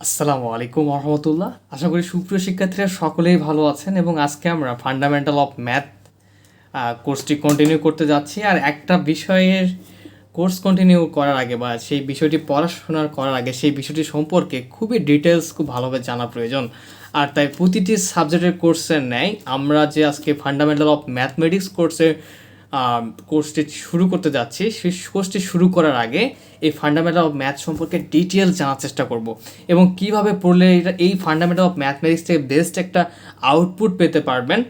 আসসালামু আলাইকুম রহমতুল্লাহ আশা করি সুপ্রিয় শিক্ষার্থীরা সকলেই ভালো আছেন এবং আজকে আমরা ফান্ডামেন্টাল অফ ম্যাথ কোর্সটি কন্টিনিউ করতে যাচ্ছি। আর একটা বিষয়ের কোর্স কন্টিনিউ করার আগে বা সেই বিষয়টি পড়াশোনা করার আগে সেই বিষয়টি সম্পর্কে খুবই ডিটেলস খুব ভালোভাবে জানা প্রয়োজন। আর তাই প্রতিটি সাবজেক্টের কোর্সের ন্যায় আমরা যে আজকে ফান্ডামেন্টাল অফ ম্যাথমেটিক্স কোর্সের কোর্সটি শুরু করতে যাচ্ছি। সেই কোর্সটি শুরু করার আগে এই ফান্ডামেন্টাল অফ ম্যাথ সম্পর্কে ডিটেলস জানার চেষ্টা করব এবং কীভাবে পড়লে এটা এই ফান্ডামেন্টাল অফ ম্যাথমেটিক্স থেকে বেস্ট একটা আউটপুট পেতে পারবেন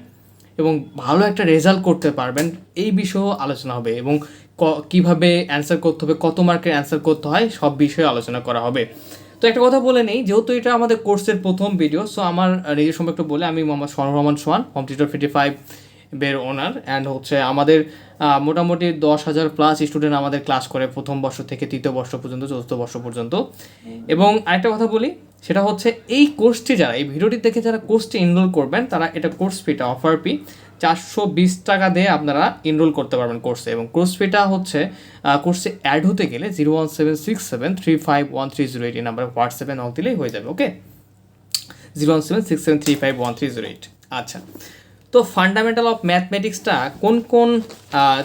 এবং ভালো একটা রেজাল্ট করতে পারবেন, এই বিষয়েও আলোচনা হবে এবং কীভাবে অ্যান্সার করতে হবে, কত মার্কের অ্যান্সার করতে হয়, সব বিষয়ে আলোচনা করা হবে। তো একটা কথা বলে নেই, যেহেতু এটা আমাদের কোর্সের প্রথম ভিডিও সো আমার নিজের সম্পর্কে বলে, আমি Mohammad Sohan Rahman Sohan home tutor fifty five বের ওনার অ্যান্ড হচ্ছে আমাদের মোটামুটি দশ হাজার প্লাস স্টুডেন্ট আমাদের ক্লাস করে প্রথম বর্ষ থেকে তৃতীয় বর্ষ পর্যন্ত, চতুর্থ বর্ষ পর্যন্ত। এবং আরেকটা কথা বলি, সেটা হচ্ছে এই কোর্সটি যারা, এই ভিডিওটি দেখে যারা কোর্সটি এনরোল করবেন, তারা এটা কোর্স ফিটা অফার পি চারশো বিশ টাকা দিয়ে আপনারা এনরোল করতে পারবেন কোর্সে এবং কোর্স ফিটা হচ্ছে কোর্সে অ্যাড হতে গেলে zero one seven six seven three five one three zero eight এই নাম্বারে হোয়াটসঅ্যাপে নক দিলেই হয়ে যাবে okay zero one seven six seven three five one three zero eight আচ্ছা তো ফান্ডামেন্টাল অফ ম্যাথমেটিক্সটা কোন কোন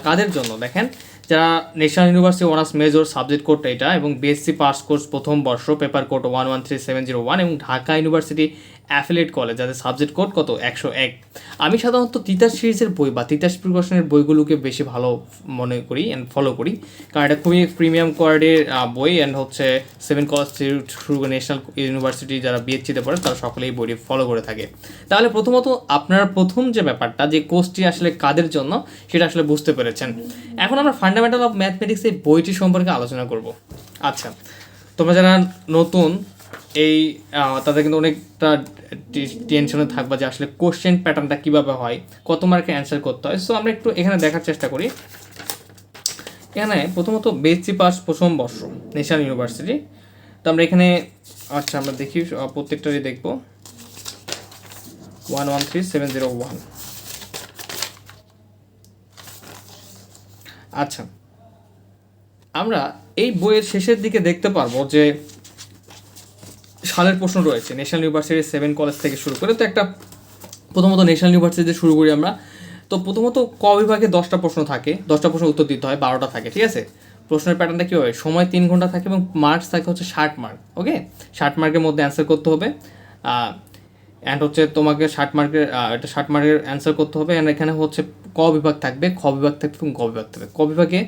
কাদের জন্য? দেখেন, যারা National University honours major subject code এটা এবং বিএসসি পাস কোর্স প্রথম বর্ষ paper code one one three seven zero one এবং ঢাকা ইউনিভার্সিটি অ্যাফিলেট কলেজ যাদের সাবজেক্ট কোড কত? একশো এক। আমি সাধারণত তিতাস সিরিজের বই বা তিতাস প্রিকশনের বইগুলোকে বেশি ভালো মনে করি অ্যান্ড ফলো করি। কারণ এটা খুবই প্রিমিয়াম কোয়ার্ডের বই অ্যান্ড হচ্ছে সেভেন কলেজ করে ন্যাশনাল ইউনিভার্সিটি যারা বিএসসিতে পড়ে, তারা সকলেই বইটি ফলো করে থাকে। তাহলে প্রথমত আপনার প্রথম যে ব্যাপারটা, যে কোর্সটি আসলে কাদের জন্য, সেটা আসলে বুঝতে পেরেছেন। এখন আমরা ফান্ডামেন্টাল অফ ম্যাথমেটিক্স এই বইটি সম্পর্কে আলোচনা করব। আচ্ছা তোমরা যারা নতুন এই তাদের কিন্তু অনেকটা টেনশনে থাকবা যে আসলে কোশ্চেন প্যাটার্নটা কীভাবে হয়, কত মার্কে অ্যান্সার করতে হয়। সো আমরা একটু এখানে দেখার চেষ্টা করি। এখানে প্রথমত বেসি পাস প্রথম বর্ষ ন্যাশনাল ইউনিভার্সিটি তো আমরা এখানে আচ্ছা আমরা দেখি প্রত্যেকটারই দেখব। One one three seven zero one আচ্ছা আমরা এই বইয়ের শেষের দিকে দেখতে পারব যে সালের প্রশ্ন রয়েছে ন্যাশনাল ইউনিভার্সিটি সেভেন কলেজ থেকে শুরু করে। তো একটা প্রথমত ন্যাশনাল ইউনিভার্সিটিতে শুরু করি আমরা। তো প্রথমত ক বিভাগে দশটা প্রশ্ন থাকে, দশটা প্রশ্ন উত্তর দিতে হয়, বারোটা থাকে, ঠিক আছে? প্রশ্নের প্যাটার্নটা কী হবে সময় তিন ঘণ্টা থাকে এবং মার্কস থাকে হচ্ছে ষাট মার্ক ওকে ষাট মার্কের মধ্যে অ্যান্সার করতে হবে। অ্যান্ড হচ্ছে তোমাকে ষাট মার্কের এটা ষাট মার্কের অ্যান্সার করতে হবে। অ্যান্ড এখানে হচ্ছে ক বিভাগ থাকবে, খ বিভাগ থাকবে এবং গ বিভাগ থাকবে। ক বিভাগে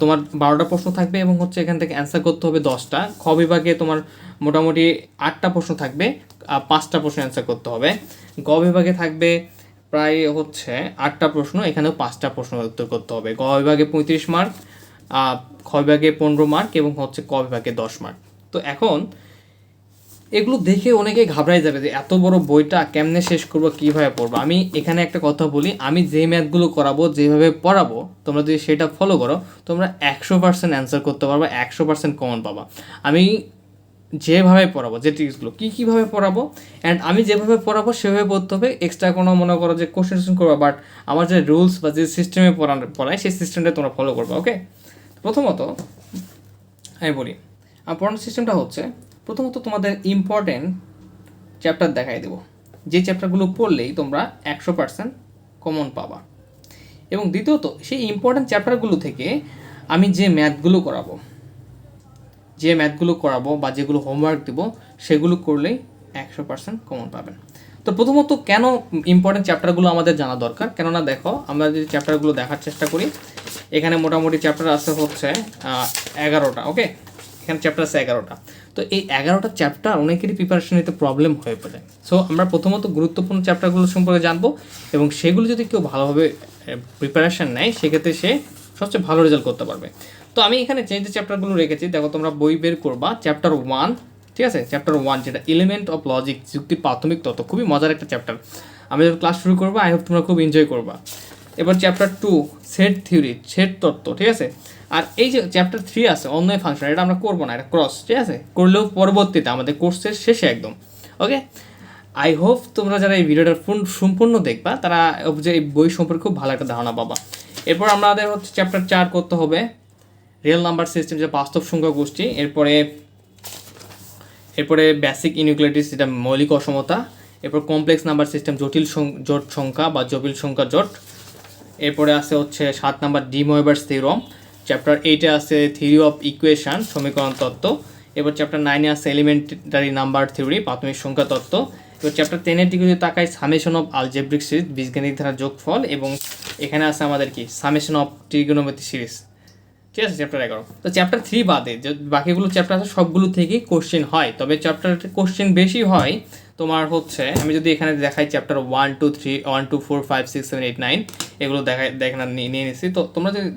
তোমার বারোটা প্রশ্ন থাকবে এবং হচ্ছে এখান থেকে অ্যান্সার করতে হবে দশটা। খ বিভাগে তোমার মোটামুটি আটটা প্রশ্ন থাকবে পাঁচটা প্রশ্ন অ্যান্সার করতে হবে। গ বিভাগে থাকবে প্রায় হচ্ছে আটটা প্রশ্ন, এখানেও পাঁচটা প্রশ্ন উত্তর করতে হবে। গ বিভাগে পঁয়ত্রিশ মার্ক খ বিভাগে পনেরো মার্ক এবং হচ্ছে ক বিভাগে দশ মার্ক তো এখন এগুলো দেখে অনেকে ঘাবড়াই যাবে যে এত বড় বইটা কেমনে শেষ করব, কীভাবে পড়ব? আমি এখানে একটা কথা বলি, আমি যে ম্যাথগুলো করাবো, যেভাবে পড়াবো, তোমরা যদি সেটা ফলো করো, তোমরা একশো পার্সেন্ট অ্যান্সার করতে পারবে, একশো পার্সেন্ট কমন পাবা। আমি যেভাবে পড়াবো, যে ট্রিক্সগুলো কী কীভাবে পড়াবো? অ্যান্ড আমি যেভাবে পড়াবো, সেভাবে পড়তে হবে এক্সট্রা কোনো মনে করো যে কোশ্চেন করবা বাট আমার যে রুলস বা যে সিস্টেমে পড়ানো পড়ায় সেই সিস্টেমটা তোমরা ফলো করবে ওকে প্রথমত, আমি বলি আমার পড়ানোর সিস্টেমটা হচ্ছে প্রথমত তোমাদের ইম্পর্টেন্ট চ্যাপ্টার দেখাই দেবো। যে চ্যাপ্টারগুলো পড়লেই তোমরা একশো পার্সেন্ট কমন পাবা। এবং দ্বিতীয়ত, সেই ইম্পর্টেন্ট চ্যাপ্টারগুলো থেকে আমি যে ম্যাথগুলো করাবো, যে ম্যাথগুলো করাবো বা যেগুলো হোমওয়ার্ক দেবো, সেগুলো করলেই একশো পার্সেন্ট কমন পাবেন। তো প্রথমত কেন ইম্পর্টেন্ট চ্যাপ্টারগুলো আমাদের জানা দরকার? কেননা দেখো, আমরা যদি চ্যাপ্টারগুলো দেখার চেষ্টা করি, এখানে মোটামুটি চ্যাপ্টার আছে হচ্ছে এগারোটা ওকে এখানে চ্যাপ্টার আছে এগারোটা। তো এই এগারোটা চ্যাপ্টার অনেকেরই প্রিপারেশন নিতে প্রবলেম হয়ে পড়ে। সো আমরা প্রথমত গুরুত্বপূর্ণ চ্যাপ্টারগুলো সম্পর্কে জানব এবং সেগুলো যদি কেউ ভালোভাবে প্রিপারেশন নেয়, সেক্ষেত্রে সে সবচেয়ে ভালো রেজাল্ট করতে পারবে। তো আমি এখানে যে যে চ্যাপ্টারগুলো রেখেছি, দেখো তোমরা বই বের করবা চ্যাপ্টার ওয়ান ঠিক আছে? চ্যাপ্টার ওয়ান যেটা এলিমেন্ট অফ লজিক যুক্তির প্রাথমিক তত্ত্ব, খুবই মজার একটা চ্যাপ্টার আমি যখন ক্লাস শুরু করব আই হোপ তোমরা খুব এনজয় করবা। এবার chapter two set theory set তত্ত্ব, ঠিক আছে? আর এই যে চ্যাপ্টার থ্রি আছে, অন্যয় ফাংশন, এটা আমরা করব না, এটা ক্রস ঠিক আছে? করলেও পরবর্তীতে আমাদের কোর্সের শেষে একদম ওকে আই হোপ তোমরা যারা এই ভিডিওটা সম্পূর্ণ দেখবা, তারা যে এই বই সম্পর্কে খুব ভালো একটা ধারণা পাবা। এরপর আমাদের হচ্ছে চ্যাপ্টার চার করতে হবে রিয়েল নাম্বার সিস্টেম যে বাস্তব সংখ্যা গোষ্ঠী, এরপরে এরপরে বেসিক ইনইকুয়ালিটিস যেটা মৌলিক অসমতা, এরপর কমপ্লেক্স নাম্বার সিস্টেম জটিল জোট সংখ্যা বা জটিল সংখ্যা জট, এরপরে আছে হচ্ছে সাত নাম্বার ডিমোয়েবার্স থিওরম চ্যাপ্টার এইটে আছে থিওরি অফ ইকুয়েশন সমীকরণ তত্ত্ব। এবার চ্যাপ্টার নাইনে আছে এলিমেন্টারি নাম্বার থিওরি প্রাথমিক সংখ্যা তত্ত্ব। এবার চ্যাপ্টার টেনের দিকে যদি তাকাই সামেশন অফ আলজেব্রিক সিরিজ বীজগণিত ধারা যোগফল এবং এখানে আছে আমাদের কি? সামেশন অফ ট্রিগোনোমেট্রি সিরিজ ঠিক আছে চ্যাপ্টার এগারো। তো চ্যাপ্টার থ্রি বাদে বাকিগুলো চ্যাপ্টার আছে, সবগুলো থেকেই কোশ্চেন হয়। তবে চ্যাপ্টার কোশ্চেন বেশি হয় তোমার হচ্ছে, আমি যদি এখানে দেখাই chapter one two three one two four five six seven eight nine এগুলো দেখে নিয়ে নিয়ে নিচ্ছি তো তোমরা যদি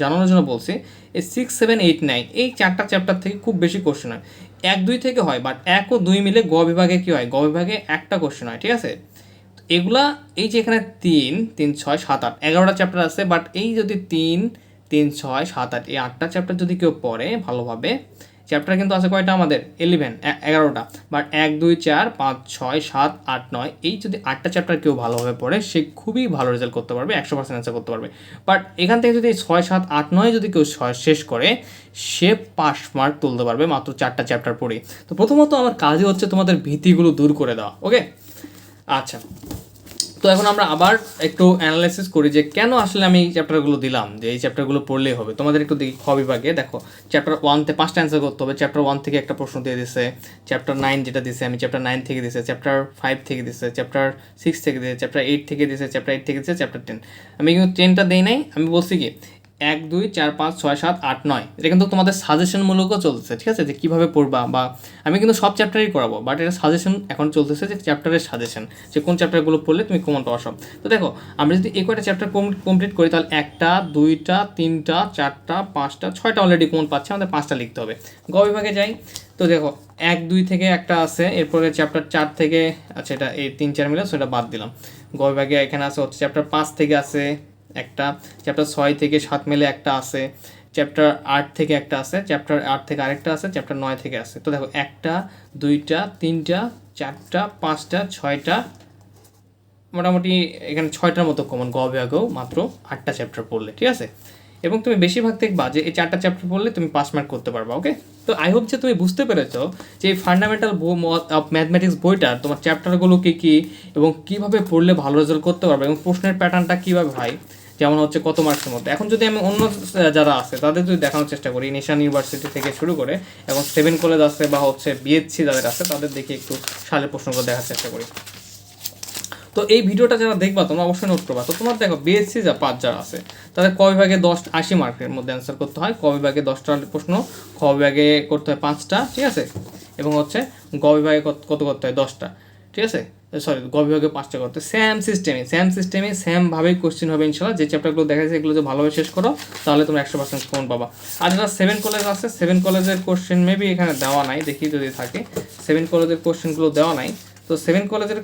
জানানোর জন্য বলছি, এই সিক্স সেভেন এইট নাইন এই চারটা চ্যাপ্টার থেকে খুব বেশি কোশ্চেন হয়। এক, দুই থেকে হয় বাট এক ও দুই মিলে গ বিভাগে কী হয়? গ বিভাগে একটা কোশ্চেন হয়, ঠিক আছে? এগুলা, এই যে এখানে তিন তিন, ছয়, সাত, আট, এগারোটা চ্যাপ্টার আছে বাট এই যদি তিন তিন, ছয়, সাত, আট, এই আটটা চ্যাপ্টার যদি কেউ পড়ে ভালোভাবে চ্যাপ্টার কিন্তু আছে কয়টা আমাদের? ইলেভেন এগারোটা। বাট এক, দুই, চার, পাঁচ, ছয়, সাত, আট, নয়, এই যদি আটটা চ্যাপ্টার কেউ ভালোভাবে পড়ে, সে খুবই ভালো রেজাল্ট করতে পারবে, একশো পার্সেন্ট অ্যান্সার করতে পারবে। বাট এখান থেকে যদি ছয়, সাত, আট, নয় যদি কেউ শেষ করে, সে পাস মার্ক তুলতে পারবে মাত্র চারটা চ্যাপ্টার পড়ে তো প্রথমত আমার কাজই হচ্ছে তোমাদের ভীতিগুলো দূর করে দেওয়া ওকে আচ্ছা। তো এখন আমরা আবার একটু অ্যানালাইসিস করি যে কেন আসলে আমি এই চ্যাপ্টারগুলো দিলাম, যে এই চ্যাপ্টারগুলো পড়লেই হবে। তোমাদের একটু দেখি খ বিভাগে, দেখো চ্যাপ্টার ওয়ানতে পাঁচটা অ্যান্সার করতে হবে। চ্যাপ্টার ওয়ান থেকে একটা প্রশ্ন দিয়ে দিছে চ্যাপ্টার নাইন যেটা দিছে, আমি চ্যাপ্টার নাইন থেকে দিছে চ্যাপ্টার ফাইভ থেকে দিছে চ্যাপ্টার সিক্স থেকে দিছে চ্যাপ্টার এইট থেকে দিছে চ্যাপ্টার এইট থেকে দিছে চ্যাপ্টার টেন আমি কিন্তু টেনটা দিই নাই, আমি বলছি কি এক, দুই, চার, পাঁচ, ছয়, সাত, আট, নয়। এটা কিন্তু তোমাদের সাজেশনমূলকও চলতেছে, ঠিক আছে? যে কীভাবে পড়বা বা আমি কিন্তু সব চ্যাপ্টারই করাবো বাট এটা সাজেশন এখন চলতেছে যে চ্যাপ্টারের সাজেশন যে কোন চ্যাপ্টারগুলো পড়লে তুমি কমন পাওয়া সব। তো দেখো, আমরা যদি এই কয়টা চ্যাপ্টার কমপ্লিট করি, তাহলে একটা, দুইটা, তিনটা, চারটা, পাঁচটা, ছয়টা অলরেডি কমন পাচ্ছে, আমাদের পাঁচটা লিখতে হবে। গ বিভাগে যাই। তো দেখো, এক, দুই থেকে একটা আছে, এরপরে চ্যাপ্টার চার থেকে আচ্ছা এটা এই তিন, চার মিলে, সেটা বাদ দিলাম। গ বিভাগে এখানে আছে হচ্ছে চ্যাপ্টার পাঁচ থেকে আছে একটা চ্যাপ্টার ছয় থেকে সাত মেলে একটা আছে চ্যাপ্টার আট থেকে একটা আছে চ্যাপ্টার আট থেকে আরেকটা আছে চ্যাপ্টার নয় থেকে আছে। তো দেখো, একটা, দুইটা, তিনটা, চারটা, পাঁচটা, ছয়টা, মোটামুটি এখানে ছয়টার মতো কমন গ বিভাগেও মাত্র আটটা চ্যাপ্টার পড়লে, ঠিক আছে? এবং তুমি বেশিরভাগ দেখবা যে এই চারটা চ্যাপ্টার পড়লে তুমি পাস মার্ক করতে পারবা ওকে তো আই হোপ যে তুমি বুঝতে পেরেছ যে এই ফান্ডামেন্টাল অফ ম্যাথমেটিক্স বইটার তোমার চ্যাপ্টারগুলো কী কী এবং কীভাবে পড়লে ভালো রেজাল্ট করতে পারবে এবং প্রশ্নের প্যাটার্নটা কীভাবে হয়। যেমন হচ্ছে কত মার্কসের মধ্যে। এখন যদি আমি অন্য যারা আছে, তাদের যদি দেখানোর চেষ্টা করি নেশান ইউনিভার্সিটি থেকে শুরু করে, এবং সেভেন কলেজ আছে বা হচ্ছে বিএসসি যাদের আছে, তাদের দেখে একটু সালের প্রশ্নগুলো দেখার চেষ্টা করি। তো এই ভিডিওটা যারা দেখবা, তোমরা অবশ্যই নোট করবা। তো তোমার দেখো বিএসসি যা পাঁচ যারা আছে, তাদের ক বিভাগে দশ, আশি মার্কের মধ্যে অ্যান্সার করতে হয়। ক বিভাগে দশটা প্রশ্ন, খ বিভাগে করতে হয় পাঁচটা, ঠিক আছে? এবং হচ্ছে গ বিভাগে কত কত করতে হয়? দশটা। ঠিক আছে? সরি গ বিভাগে পাঁচটা করতে সেম সিস্টেমে সেম সিস্টেমে সেমভাবেই কোশ্চেন হবে ইনশাল্লাহ। যে চ্যাপ্টারগুলো দেখা যাচ্ছে এগুলো যদি ভালোভাবে শেষ করো, তাহলে তুমি একশো পার্সেন্ট ফোন পাবা। আর যারা সেভেন কলেজ আছে সেভেন কলেজের কোশ্চেন মেবি এখানে দেওয়া নাই, দেখি যদি থাকে। সেভেন কলেজের কোশ্চেনগুলো দেওয়া নাই। তো সেভেন কলেজের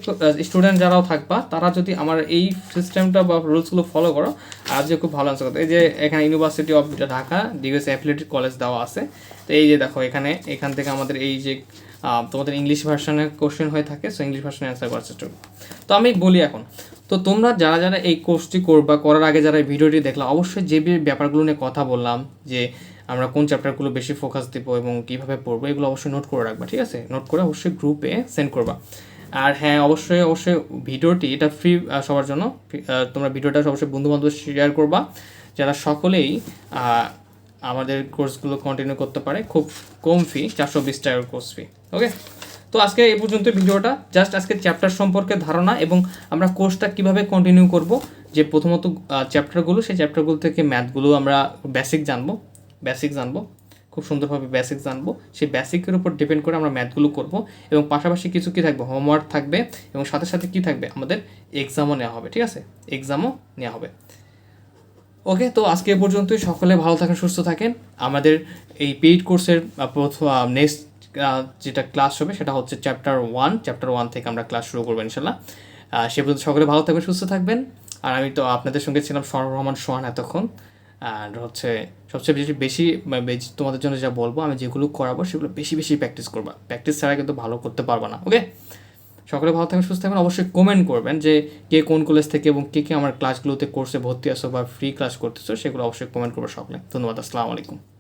স্টুডেন্ট যারাও থাকবা, তারা যদি আমার এই সিস্টেমটা বা রুলসগুলো ফলো করো, আর যে খুব ভালো আনসার করতে এই যে এখানে university of Dhaka degrees affiliated college দেওয়া আছে। তো এই যে দেখো, এখানে, এখান থেকে আমাদের এই যে তোমাদের ইংলিশ ভার্সনের কোশ্চেন হয়ে থাকে সো ইংলিশ ভার্সনে অ্যান্সার করার চেষ্টা করো। তো আমি বলি এখন, তো তোমরা যারা যারা এই কোর্সটি করবা, করার আগে যারা এই ভিডিওটি দেখলা, অবশ্যই যে ব্যাপারগুলো নিয়ে কথা বললাম, যে আমরা কোন চ্যাপ্টারগুলো বেশি ফোকাস দিব এবং কীভাবে পড়ব, এগুলো অবশ্যই নোট করে রাখবা, ঠিক আছে নোট করে অবশ্যই গ্রুপে সেন্ড করবা আর হ্যাঁ অবশ্যই অবশ্যই ভিডিওটি এটা ফ্রি সবার জন্য তোমরা ভিডিওটা অবশ্যই বন্ধু বান্ধব শেয়ার করবা, যারা সকলেই আমাদের কোর্সগুলো কন্টিনিউ করতে পারে। খুব কম ফি চারশো বিশ টাকার কোর্স ফি ওকে তো আজকে এই পর্যন্ত ভিডিওটা। জাস্ট আজকে চ্যাপ্টার সম্পর্কে ধারণা এবং আমরা কোর্সটা কীভাবে কন্টিনিউ করব, যে প্রথমত চ্যাপ্টারগুলো সেই চ্যাপ্টারগুলো থেকে ম্যাথগুলো আমরা বেসিক জানব বেসিক জানব, খুব সুন্দরভাবে বেসিক জানব। সেই বেসিকের উপর ডিপেন্ড করে আমরা ম্যাথগুলো করব এবং পাশাপাশি কিছু কি থাকবে হোমওয়ার্ক থাকবে এবং সাথে সাথে কি থাকবে, আমাদের এক্সামও নেওয়া হবে, ঠিক আছে? এক্সামও নেওয়া হবে। ওকে তো আজকে পর্যন্তই। সকলে ভালো থাকেন, সুস্থ থাকেন। আমাদের এই পেইড কোর্সের প্রথম নেক্সট যেটা ক্লাস হবে, সেটা হচ্ছে চ্যাপ্টার ওয়ান চ্যাপ্টার ওয়ান থেকে আমরা ক্লাস শুরু করব, ইনশাল্লাহ। সে পর্যন্ত সকলে ভালো থাকবেন, সুস্থ থাকবেন। আর আমি তো আপনাদের সঙ্গে ছিলাম সরব রহমান সোহান এতক্ষণ। আর হচ্ছে সবচেয়ে বেশি বেশি তোমাদের জন্য যা বলব, আমি যেগুলো করাবো, সেগুলো বেশি বেশি প্র্যাকটিস করবা। প্র্যাকটিস ছাড়া কিন্তু ভালো করতে পারবা না ওকে সকলে ভালো থাকবেন, সুস্থ থাকবেন। অবশ্যই কমেন্ট করবেন যে কে কোন কলেজ থেকে এবং কে কে আমার ক্লাসগুলোতে কোর্সে ভর্তি আসো বা ফ্রি ক্লাস করতেছো, সেগুলো অবশ্যই কমেন্ট করবে সকলে। ধন্যবাদ, আসসালামু আলাইকুম।